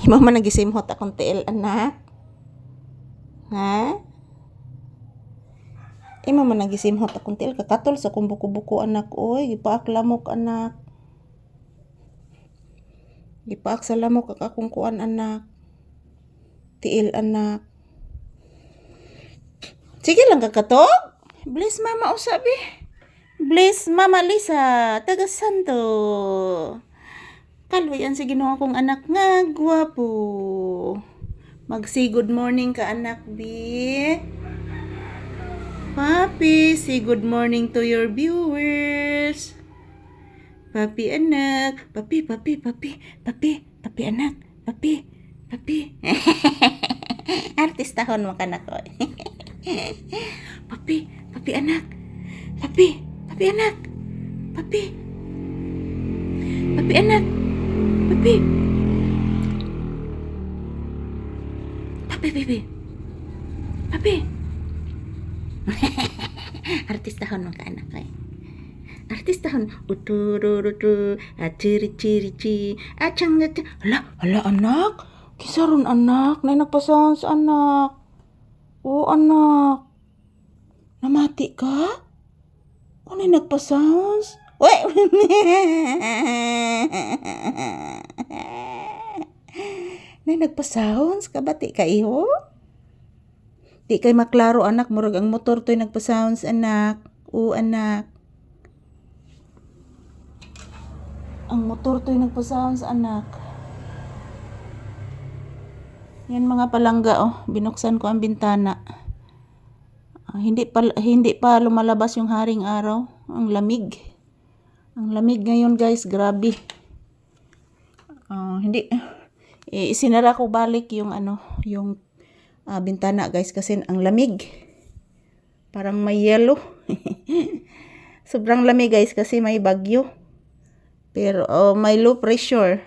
Imo man nagisimhot akong tiil, anak. Ha? Imo man nagisimhot akong tiil. Kakatol sa kong buko-buko, anak. Oy, gipaak lamok, anak. Gipaak sa lamok kag akong kuan, anak. Tiil, anak. Sige lang kakatog. Bless mama usabi. Bless mama Lisa. Taga Santo. Kalwayan sa ginawa kong anak nga, gwapo. Mag-say good morning ka anak, B. Papi, say good morning to your viewers. Papi anak, papi, papi, papi, papi, papi anak, papi, papi. Artistahon mo ka na papi, papi anak, papi, papi anak, papi, papi anak, papi. Papi, papi. Papi. Artistahon mo ka anak ko. eh. Artistahon. Utururutu. Aciri ciri ci. Acang ngati. Hala, hala anak. Kisaron anak. Nay nagpasahan sa anak. Oo anak. Namati ka? O nay nagpasounds? Uy! nay nagpasounds? Kabati ka iho? Di kay maklaro anak, murag ang motor to'y nagpa-sounds anak. Oo anak. Ang motor to'y nagpa-sounds anak. Yan mga palangga oh, binuksan ko ang bintana. Ah, hindi pa hindi pa lumalabas yung haring araw. Ang lamig. Ang lamig ngayon guys, grabe. Ah, hindi eh, isinara ko balik yung ano, yung ah, bintana guys kasi ang lamig. Parang may yellow. Sobrang lamig guys kasi may bagyo. Pero oh, may low pressure.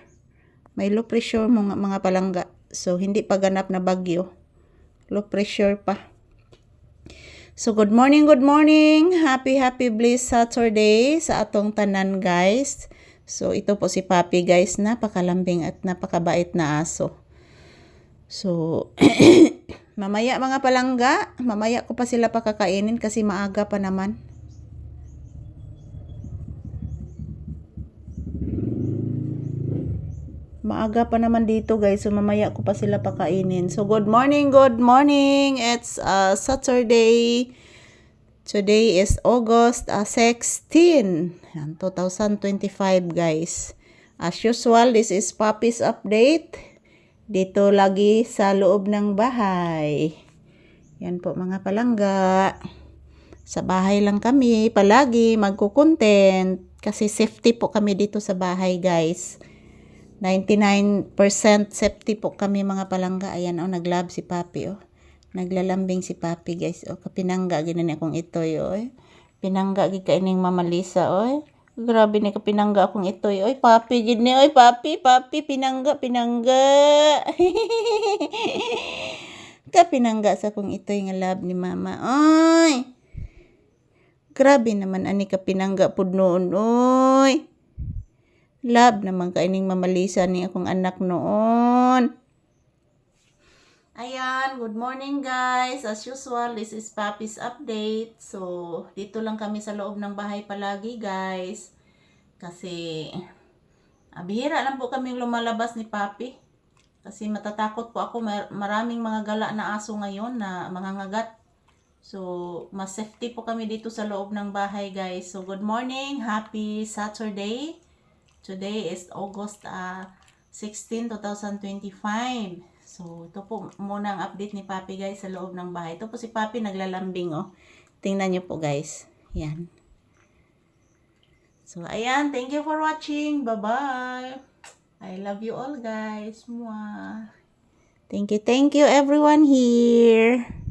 May low pressure mga, mga palangga. So hindi pa ganap na bagyo. Low pressure pa. So good morning, good morning. Happy happy bliss Saturday sa atong tanan guys. So ito po si Papi guys, napakalambing at napakabait na aso. So mamaya mga palangga, mamaya ko pa sila pakakainin kasi maaga pa naman. Maaga pa naman dito guys, so mamaya ko pa sila pakainin. So good morning, good morning. It's uh, Saturday. Today is August uh, 16, yan, 2025 guys. As usual, this is Papi's update. Dito lagi sa loob ng bahay. Yan po mga palangga. Sa bahay lang kami, palagi magko-content. Kasi safety po kami dito sa bahay guys. 99% safety po kami mga palangga. Ayan, oh, naglab si Papi, oh. Naglalambing si Papi, guys. Oh, kapinangga, ginan akong itoy, oh. Pinangga, gikaining Mama Lisa, oh. Grabe ni kapinangga akong itoy, oy. Papi, gini, oy. Papi, Papi, pinangga, pinangga. kapinangga sa kong itoy nga lab ni Mama, oy. Grabe naman, ani kapinangga pud noon, oy. Love naman kaining mamalisa ni akong anak noon. Ayan, good morning guys. As usual, this is Papi's update. So, dito lang kami sa loob ng bahay palagi guys. Kasi, ah, bihira lang po kaming lumalabas ni Papi. Kasi matatakot po ako, mar- maraming mga gala na aso ngayon na mga ngagat. So, mas safety po kami dito sa loob ng bahay guys. So, good morning. Happy Saturday. Today is August uh, 16, 2025. So, ito po muna ang update ni Papi guys sa loob ng bahay. Ito po si Papi naglalambing oh. Tingnan niyo po guys. Yan. So, ayan. Thank you for watching. Bye-bye. I love you all guys. Mwah. Thank you, thank you everyone here.